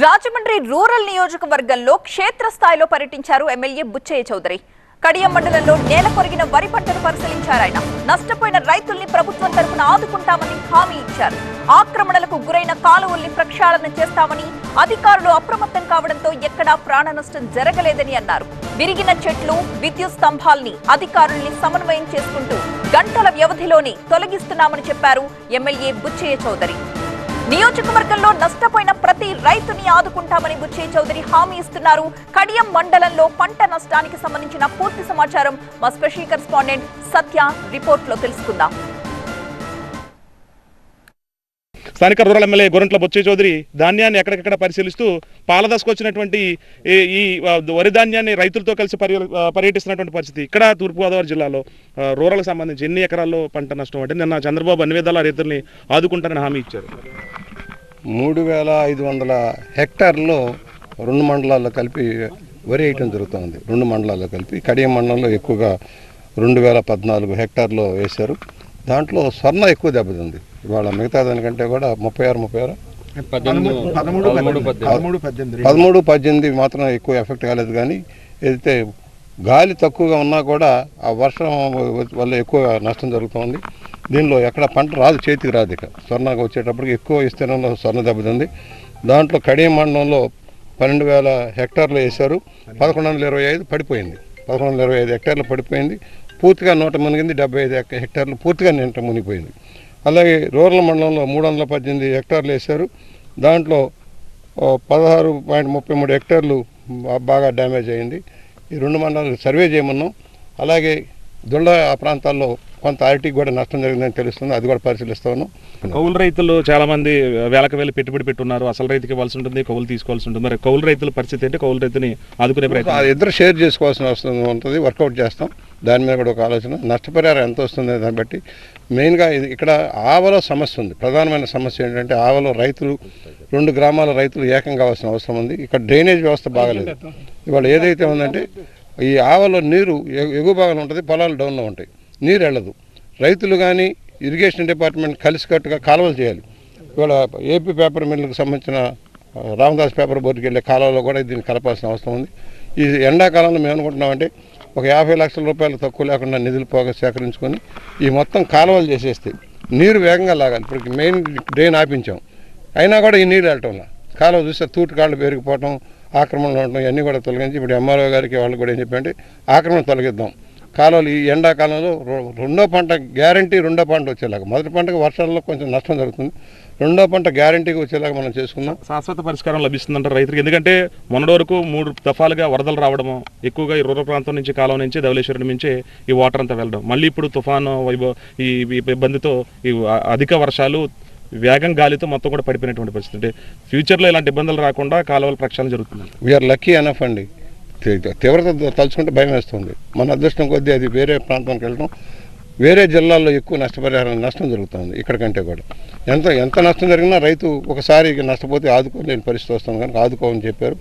Rajahmundry rural నియోజకవర్గంలో క్షేత్రస్థాయిలో పర్యటించారు ఎమ్మెల్యే బుచ్చయ్య చౌదరి. కడియం మండలంలో నేల కొరిగిన వరి పంటను పరిశీలించారు ఆయన నష్టపోయిన రైతుల్ని ప్రభుత్వం తరపున ఆదుకుంటామని హామీ ఇచ్చారు. ఆక్రమణలకు గురైన కాలువల్ని ప్రక్షాళన చేస్తామని అధికారులు అప్రమత్తం కావడంతో ఎక్కడా ప్రాణ నష్టం జరగలేదని అన్నారు. విరిగిన చెట్లు విద్యుత్ స్తంభాల్ని అధికారుల్ని సమన్వయం చేసుకుంటూ గంటల వ్యవధిలోనే తొలగిస్తున్నామని చెప్పారు ఎమ్మెల్యే బుచ్చయ్య చౌదరి. నియోజకవర్గంలో నష్టపోయిన ప్రతి రైతుని ఆదుకుంటామని బుచ్చే చౌదరి హామీ ఇస్తున్నారు. కడియం మండలంలో పంట నష్టానికి సంబంధించిన పూర్తి సమాచారం మా స్పెషల్ కరెస్పాండెంట్ సత్య రిపోర్ట్లో తెలుసుకుందాం. స్థానిక రూరల్ ఎమ్మెల్యే గొరంట్ల బొచ్చే చౌదరి ధాన్యాన్ని ఎక్కడెక్కడ పరిశీలిస్తూ పాలదశకు వచ్చినటువంటి ఈ- ఈ వరి ధాన్యాన్ని రైతులతో కలిసి పర్య పర్యటిస్తున్నటువంటి పరిస్థితి ఇక్కడ తూర్పుగోదావరి జిల్లాలో రూరల్కి సంబంధించి ఎన్ని ఎకరాల్లో పంట నష్టం అంటే నిన్న చంద్రబాబు అన్ని విధాల రైతుల్ని ఆదుకుంటారని హామీ ఇచ్చారు. మూడు వేల ఐదు వందల హెక్టార్లో రెండు మండలాల్లో కలిపి వరి వేయటం జరుగుతుంది. రెండు మండలాల్లో కలిపి కడియం మండలంలో ఎక్కువగా రెండు వేల పద్నాలుగు హెక్టార్లో వేశారు. దాంట్లో స్వర్ణ ఎక్కువ దెబ్బతింది. ఇవాళ మిగతా దానికంటే కూడా ముప్పై ఆరు ముప్పై ఆరు. పదమూడు పద్దెనిమిది. మాత్రం ఎక్కువ ఎఫెక్ట్ కాలేదు కానీ ఏదైతే గాలి తక్కువగా ఉన్నా కూడా ఆ వర్షం వల్ల ఎక్కువ నష్టం జరుగుతోంది. దీనిలో ఎక్కడ పంట రాదు చేతికి రాదు ఇక. స్వర్ణకు వచ్చేటప్పటికి ఎక్కువ విస్తీర్ణంలో స్వర్ణ దెబ్బతింది. దాంట్లో కడియం మండలంలో పన్నెండు వేల హెక్టార్లు వేశారు. పదకొండు వందల ఇరవై ఐదు పడిపోయింది. పదకొండు వందల ఇరవై ఐదు హెక్టార్లు పడిపోయింది. పూర్తిగా నూట మునిగింది డెబ్బై ఐదు హెక్- హెక్టార్లు పూర్తిగా నింట మునిగిపోయింది. అలాగే రూరల్ మండలంలో మూడు వందల పద్దెనిమిది హెక్టార్లు వేశారు. దాంట్లో పదహారు పాయింట్ ముప్పై మూడు హెక్టార్లు బాగా డ్యామేజ్ అయింది. ఈ రెండు మండలాలు సర్వే చేయమన్నాం. అలాగే దొండ ఆ ప్రాంతాల్లో కొంత అరటికి కూడా నష్టం జరిగిందని తెలుస్తుంది. అది కూడా పరిశీలిస్తా ఉన్నాం. కౌలు రైతులు చాలా మంది వేలకు వేలు పెట్టుబడి పెట్టున్నారు. అసలు రైతుకి ఇవ్వాల్సి ఉంటుంది కౌలు తీసుకోవాల్సి ఉంటుంది. మరి కౌలు రైతుల పరిస్థితి ఏంటి? కౌలు రైతుని ఆదుకునే ప్రయత్నం. ఇద్దరు షేర్ చేసుకోవాల్సిన అవసరం ఉంటుంది. వర్కౌట్ చేస్తాం. దాని మీద కూడా ఒక ఆలోచన. నష్టపరిహారం ఎంత వస్తుంది దాన్ని బట్టి మెయిన్గా ఇది ఇక్కడ ఆవలో సమస్య ఉంది. ప్రధానమైన సమస్య ఏంటంటే ఆవలో రైతులు రెండు గ్రామాల రైతులు ఏకం కావాల్సిన అవసరం ఉంది. ఇక్కడ డ్రైనేజ్ వ్యవస్థ బాగలేదు. ఇవాళ ఏదైతే ఉందంటే ఈ ఆవలో నీరు ఎగు- ఎగువ భాగంలో ఉంటుంది పొలాలు డౌన్లో ఉంటాయి. నీరు వెళ్ళదు. రైతులు కానీ ఇరిగేషన్ డిపార్ట్మెంట్ కలిసికట్టుగా కాలువలు చేయాలి. ఇవాళ ఏపీ పేపర్ మిల్లుకు సంబంధించిన రామదాస్ పేపర్ బోర్డుకి వెళ్ళే కాలంలో కూడా దీన్ని కలపాల్సిన అవసరం ఉంది. ఈ ఎండాకాలంలో మేము అనుకుంటున్నామంటే ఒక యాభై లక్షల రూపాయలు తక్కువ లేకుండా నిధులు పోగా సేకరించుకొని ఈ మొత్తం కాలువలు చేసేస్తే నీరు వేగంగా లాగాలి. ఇప్పుడు మెయిన్ డ్రైన్ ఆపించాం. అయినా కూడా ఈ నీరు వెళ్ళటంలా కాలువ చూస్తే తూటి కాళ్ళు పెరిగిపోవటం ఆక్రమణలు ఉండటం ఇవన్నీ కూడా తొలగించి ఇప్పుడు ఎంఆర్ఓ గారికి వాళ్ళు కూడా ఏం చెప్పంటే ఆక్రమణ తొలగిద్దాం. కాలువలు ఈ ఎండాకాలంలో రెండో పంట గ్యారంటీ రెండో పంట వచ్చేలాగా. మొదటి పంటకు వర్షాల్లో కొంచెం నష్టం జరుగుతుంది. రెండో పంట గ్యారంటీగా వచ్చేలాగా మనం చేసుకుందాం. శాశ్వత పరిష్కారం లభిస్తుందంటారు రైతులకు. ఎందుకంటే మొన్నటి వరకు మూడు దఫాలుగా వరదలు రావడము ఎక్కువగా ఈ రూరల్ ప్రాంతం నుంచి కాలం నుంచి ధవళేశ్వరం నుంచి ఈ వాటర్ అంతా వెళ్ళడం. మళ్ళీ ఇప్పుడు తుఫాను వైభవ ఈ ఇబ్బందితో ఈ అధిక వర్షాలు వేగం గాలితో మొత్తం కూడా పడిపోయినటువంటి పరిస్థితి. ఫ్యూచర్లో ఇలాంటి ఇబ్బందులు రాకుండా కాలువల ప్రక్షాళన జరుగుతుంది వీఆర్ లక్కీ ఎనఫ్ అండి. తీవ్రత తలుచుకుంటే భయం వేస్తుంది. మన అదృష్టం కొద్దీ అది వేరే ప్రాంతానికి వెళ్ళడం వేరే జిల్లాల్లో ఎక్కువ నష్టపరిహారం నష్టం జరుగుతుంది ఇక్కడికంటే కూడా. ఎంత ఎంత నష్టం జరిగినా రైతు ఒకసారి నష్టపోతే ఆదుకోలేని పరిస్థితి వస్తుంది కనుక ఆదుకోమని చెప్పారు.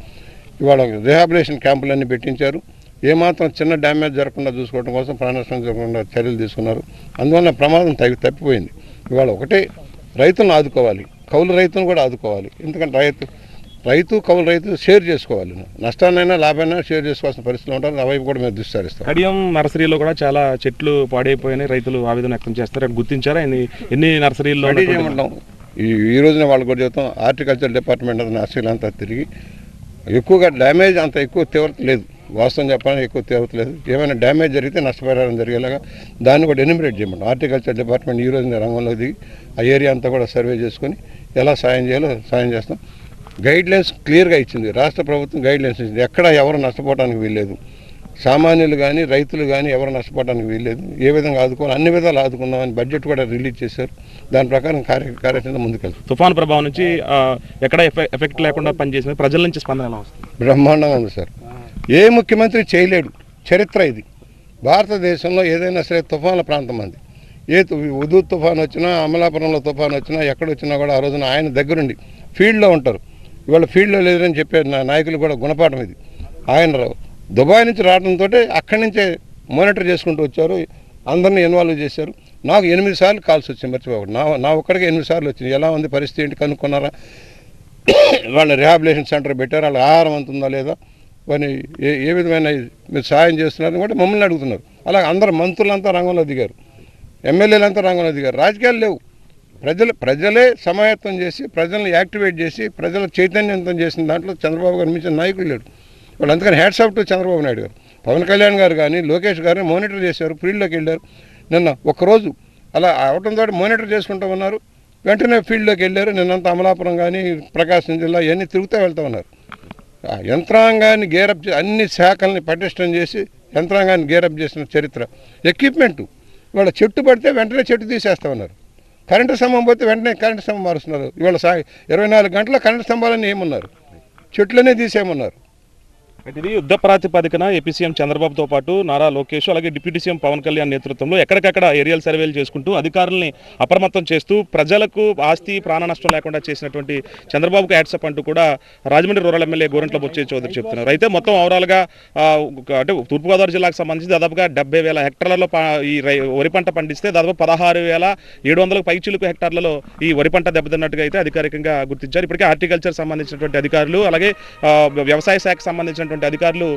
ఇవాళ రిహాబిలేషన్ క్యాంపులన్నీ పెట్టించారు. ఏమాత్రం చిన్న డ్యామేజ్ జరగకుండా చూసుకోవడం కోసం ప్రాణ నష్టం జరగకుండా చర్యలు తీసుకున్నారు. అందువల్ల ప్రమాదం తగ్గి తప్పిపోయింది. ఇవాళ ఒకటే రైతులను ఆదుకోవాలి. కౌలు రైతును కూడా ఆదుకోవాలి. ఎందుకంటే రైతు రైతు కౌలు రైతు షేర్ చేసుకోవాలి. నష్టాన్నైనా లాభైనా షేర్ చేసుకోవాల్సిన పరిస్థితులు ఉంటారు. ఆ వైపు కూడా మేము దృష్టి సారిస్తాం కడియం నర్సరీలో కూడా చాలా చెట్లు పాడైపోయినాయి. రైతులు ఆవేదన వ్యక్తం చేస్తారు. అని గుర్తించారా? ఎన్ని ఎన్ని నర్సరీల్లో ఈ ఈ రోజున వాళ్ళు కూడా చెప్తాం హార్టికల్చర్ డిపార్ట్మెంట్ అంతా నర్సరీలు అంతా తిరిగి ఎక్కువగా డ్యామేజ్ అంత ఎక్కువ తీవ్రత లేదు. వాస్తవం చెప్పాలని ఎక్కువ తీవ్రత లేదు. ఏమైనా డ్యామేజ్ జరిగితే నష్టపరిహారం జరిగేలాగా దాన్ని కూడా ఎనిమిరేట్ చేయమంటాం. హార్టికల్చర్ డిపార్ట్మెంట్ ఈ రోజున రంగంలో దిగి ఆ ఏరియా అంతా కూడా సర్వే చేసుకొని ఎలా సాయం చేయాలో సాయం చేస్తాం. గైడ్ లైన్స్ క్లియర్గా ఇచ్చింది. రాష్ట్ర ప్రభుత్వం గైడ్ లైన్స్ ఇచ్చింది. ఎక్కడ ఎవరు నష్టపోవడానికి వీల్లేదు. సామాన్యులు కానీ రైతులు కానీ ఎవరు నష్టపోవడానికి వీల్లేదు. ఏ విధంగా ఆదుకోవాలి? అన్ని విధాలు ఆదుకుందామని బడ్జెట్ కూడా రిలీజ్ చేశారు. దాని ప్రకారం కార్య కార్యాచరణ ముందుకెళ్తాం తుఫాన్ ప్రభావం నుంచి ఎక్కడ ఎఫె- ఎఫెక్ట్ లేకుండా పనిచేసిన ప్రజల నుంచి స్పందన ఎలా వస్తుంది? బ్రహ్మాండంగా ఉంది సార్. ఏ ముఖ్యమంత్రి చేయలేడు. చరిత్ర ఇది. భారతదేశంలో ఏదైనా సరే తుఫాన్ల ప్రాంతం అంది. ఏ ఉదూ తుఫాన్ వచ్చినా అమలాపురంలో తుఫాన్ వచ్చినా ఎక్కడ వచ్చినా కూడా ఆ రోజున ఆయన దగ్గరుండి ఫీల్డ్లో ఉంటారు. ఇవాళ ఫీల్డ్లో లేదని చెప్పే నా- నాయకులు కూడా గుణపాఠం ఇది. ఆయన దుబాయ్ నుంచి రావడంతో అక్కడి నుంచే మానిటర్ చేసుకుంటూ వచ్చారు. అందరినీ ఇన్వాల్వ్ చేశారు. నాకు ఎనిమిది సార్లు కాల్స్ వచ్చింది మర్చిపోకూడదు నా నా ఒక్కడికి ఎనిమిది సార్లు వచ్చింది ఎలా ఉంది పరిస్థితి ఏంటి? కనుక్కున్నారా? వాళ్ళ రిహాబిలేషన్ సెంటర్ పెట్టారు. వాళ్ళ ఆహారం అంత ఉందా లేదా? వారిని ఏ ఏ విధమైన మీరు సాయం చేస్తున్నారని కూడా మమ్మల్ని అడుగుతున్నారు. అలాగే అందరు మంత్రులంతా రంగంలో దిగారు. ఎమ్మెల్యేలంతా రంగంలో దిగారు. రాజకీయాలు లేవు. ప్రజలు ప్రజలే సమాయత్తం చేసి ప్రజల్ని యాక్టివేట్ చేసి ప్రజల చైతన్యవంతం చేసిన దాంట్లో చంద్రబాబు గారు మించిన నాయకుడు లేడు వాళ్ళు అందుకని hats off to Chandrababu Naidu garu. Pawan Kalyan గారు కానీ లోకేష్ గారిని మానిటర్ చేశారు ఫీల్డ్లోకి వెళ్ళారు. నిన్న ఒక్కరోజు అలా అవటంతో మానిటర్ చేసుకుంటూ ఉన్నారు. వెంటనే ఫీల్డ్లోకి వెళ్ళారు. నిన్నంత అమలాపురం కానీ ప్రకాశం జిల్లా ఇవన్నీ తిరుగుతూ వెళ్తూ ఉన్నారు. ఆ యంత్రాంగాన్ని గేరప్ అన్ని శాఖల్ని పటిష్టం చేసి యంత్రాంగాన్ని గేరప్ చేసిన చరిత్ర. ఎక్విప్మెంటు వాళ్ళ చెట్టు పడితే వెంటనే చెట్టు తీసేస్తా ఉన్నారు. కరెంటు స్తంభం పోతే వెంటనే కరెంటు స్తంభం మారుస్తున్నారు. ఇవాళ సా ఇరవై నాలుగు గంటల కరెంటు స్తంభాలన్నీ ఏమున్నారు? చెట్లనే తీసేయమన్నారు. ఇది యుద్ధ ప్రాతిపదికన ఏపీ సీఎం చంద్రబాబుతో పాటు నారా లోకేష్ అలాగే డిప్యూటీ సీఎం పవన్ కళ్యాణ్ నేతృత్వంలో ఎక్కడికక్కడ ఏరియల్ సర్వేలు చేసుకుంటూ అధికారుల్ని అప్రమత్తం చేస్తూ ప్రజలకు ఆస్తి ప్రాణ నష్టం లేకుండా చేసినటువంటి చంద్రబాబుకు యాడ్సప్ అంటూ కూడా రాజమండ్రి రూరల్ ఎమ్మెల్యే గోరంట్ల బొచ్చే చౌదరి చెప్తున్నారు. అయితే మొత్తం ఓవరాల్గా అంటే తూర్పుగోదావరి జిల్లాకు సంబంధించి దాదాపుగా డెబ్బై వేల హెక్టార్లలో పా- ఈ రై- వరి పంట పండిస్తే దాదాపు పదహారు వేల ఏడు వందల పైచిలుకు హెక్టార్లలో ఈ వరి పంట దెబ్బతిన్నట్టుగా అయితే అధికారికంగా గుర్తించారు. ఇప్పటికే హార్టికల్చర్ సంబంధించినటువంటి అధికారులు అలాగే వ్యవసాయ శాఖకు సంబంధించిన సంబంధించినటువంటి అధికారులు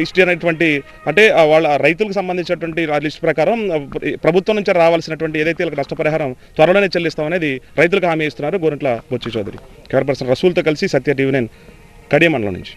లిస్ట్ అయినటువంటి అంటే వాళ్ళ రైతులకు సంబంధించినటువంటి లిస్ట్ ప్రకారం ప్రభుత్వం నుంచి రావాల్సినటువంటి ఏదైతే నష్టపరిహారం త్వరలోనే చెల్లిస్తామనేది రైతులకు హామీ ఇస్తున్నారు గోరంట్ల బొచ్చి చౌదరి. కెమెరా పర్సన్ రసూల్తో కలిసి సత్య టీవీ నేను కడియమండలం నుంచి.